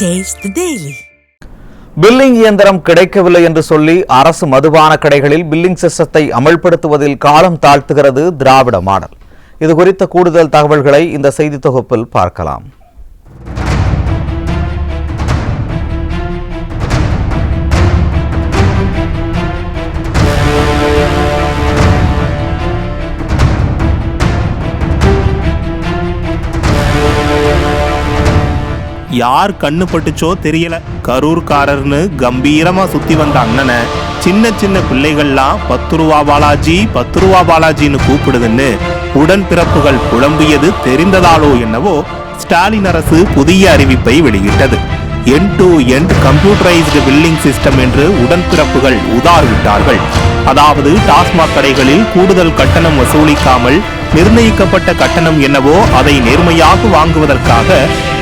Taste daily billing இயந்திரம் கிடைக்கவில்லை என்று சொல்லி அரசு மதுபான கடைகளில் பில்லிங் சிஸ்டத்தை அமல்படுத்துவதில் காலம் தாழ்த்துகிறது திராவிட மாடல். இது குறித்த கூடுதல் தகவல்களை இந்த செய்தி தொகுப்பில் பார்க்கலாம். யார் கண்ணு பட்டுச்சோ தெரியல. கரூர்காரர்னு கம்பீரமா சுத்தி வந்த அண்ணனை சின்ன சின்ன பிள்ளைகள்லாம் பத்து ரூபா பாலாஜி பத்து ரூபா பாலாஜின்னு கூப்பிடுதுன்னு உடன்பிறப்புகள் புலம்பியது தெரிந்ததாலோ என்னவோ ஸ்டாலின் அரசு புதிய அறிவிப்பை வெளியிட்டது. End to end computerised billing system என்று உடன்பிறப்புகள் உதாரிவிட்டார்கள் அதாவது டாஸ்மாக் கடைகளில் கூடுதல் கட்டணம் வசூலிக்காமல் நிர்ணயிக்கப்பட்ட கட்டணம் என்னவோ அதை நேர்மையாக வாங்குவதற்காக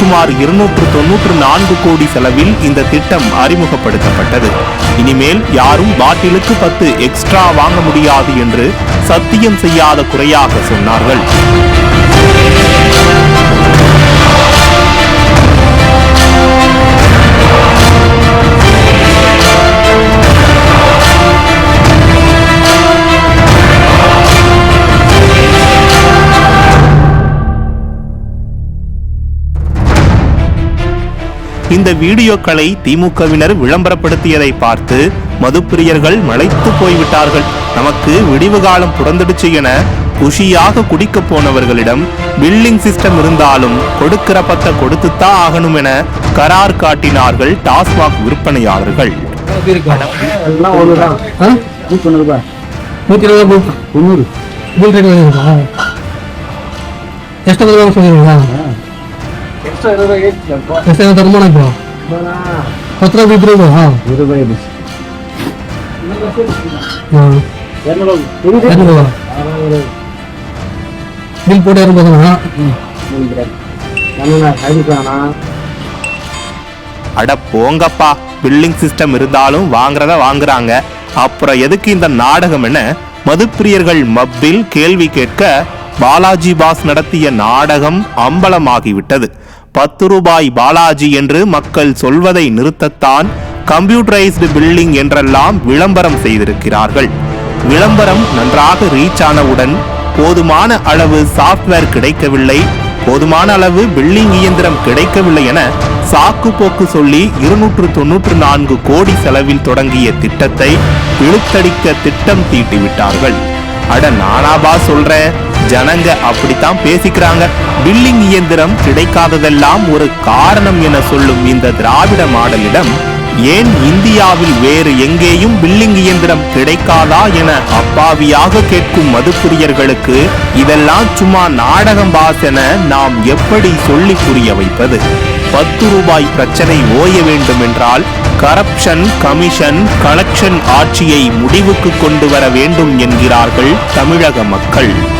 சுமார் இருநூற்று தொன்னூற்று நான்கு கோடி செலவில் இந்த திட்டம் அறிமுகப்படுத்தப்பட்டது. இனிமேல் யாரும் பாட்டிலுக்கு பத்து எக்ஸ்ட்ரா வாங்க முடியாது என்று சத்தியம் செய்யாத குறையாக சொன்னார்கள். இந்த வீடியோக்களை திமுகவினர் விளம்பரப்படுத்தியதை பார்த்து மதுப்பிரியர்கள் மலைத்து போய்விட்டார்கள். நமக்கு விடிவு காலம் புறந்துடுச்சு என குஷியாக குடிக்க போனவர்களிடம் பில்லிங் சிஸ்டம் இருந்தாலும் கொடுக்கிற பத்த கொடுத்துத்தான் ஆகணும் என கரார் காட்டினார்கள் டாஸ்மாக் விற்பனையாளர்கள். நூற்றி இருபது ரூபா தொண்ணூறு பில் ரேட் வருதுங்களா ಎಷ್ಟು ಬರೋದು சொல்லுங்களா எக்ஸ்ட்ரா இருபது ரூபாய் ஏற்றிட்டேன்ப்பா ಎಷ್ಟು ತರ್ಮಾನ இப்போ ಹತ್ತು ರೂಪಾಯಿ ಇದ್ರೆ ಹಾಂ இருபது ரூபாய் இருந்துச்சு ಹಾಂ இரநூறு இருபது இரநூறுவா பில் போட்டு இறங்குதுண்ணா நம்ம அடிக்கானா அட போங்கப்பா பில்லிங் சிஸ்டம் இருந்தாலும் வாங்குறத வாங்குறாங்க அப்புறம் எதுக்கு இந்த நாடகம் என மதுப்பிரியர்கள் மப்பில் கேள்வி கேட்க பாலாஜி பாஸ் நடத்திய நாடகம் அம்பலமாகிவிட்டது பத்து ரூபாய் பாலாஜி என்று மக்கள் சொல்வதை நிறுத்தத்தான் கம்ப்யூட்டரைஸ்டு பில்லிங் என்றெல்லாம் விளம்பரம் செய்திருக்கிறார்கள். விளம்பரம் நன்றாக ரீச் ஆனவுடன் போதுமான அளவு சாஃப்ட்வேர் கிடைக்கவில்லை. போதுமான அளவு பில்லிங் இயந்திரம் கிடைக்கவில்லை என சாக்கு போக்கு சொல்லி இருநூற்று தொன்னூற்று நான்கு கோடி செலவில் தொடங்கிய திட்டத்தை இழுத்தடிக்க திட்டம் தீட்டிவிட்டார்கள். அட நானாபா சொல்றேன் ஜனங்க அப்படித்தான் பேசிக்கிறாங்க. பில்லிங் இயந்திரம் கிடைக்காததெல்லாம் ஒரு காரணம் என சொல்லும் இந்த திராவிட மாடலிடம் ஏன் இந்தியாவில் வேறு எங்கேயும் பில்லிங் இயந்திரம் கிடைக்காதா என அப்பாவியாக கேட்கும் மதுப்பிரியர்களுக்கு இதெல்லாம் சும்மா நாடகம் பாஸ் என நாம் எப்படி சொல்லி புரிய வைப்பது? பத்து ரூபாய் பிரச்சனை ஓய வேண்டும் என்றால் கரப்ஷன் கமிஷன் கலெக்ஷன் ஆட்சியை முடிவுக்கு கொண்டு வர வேண்டும் என்கிறார்கள் தமிழக மக்கள்.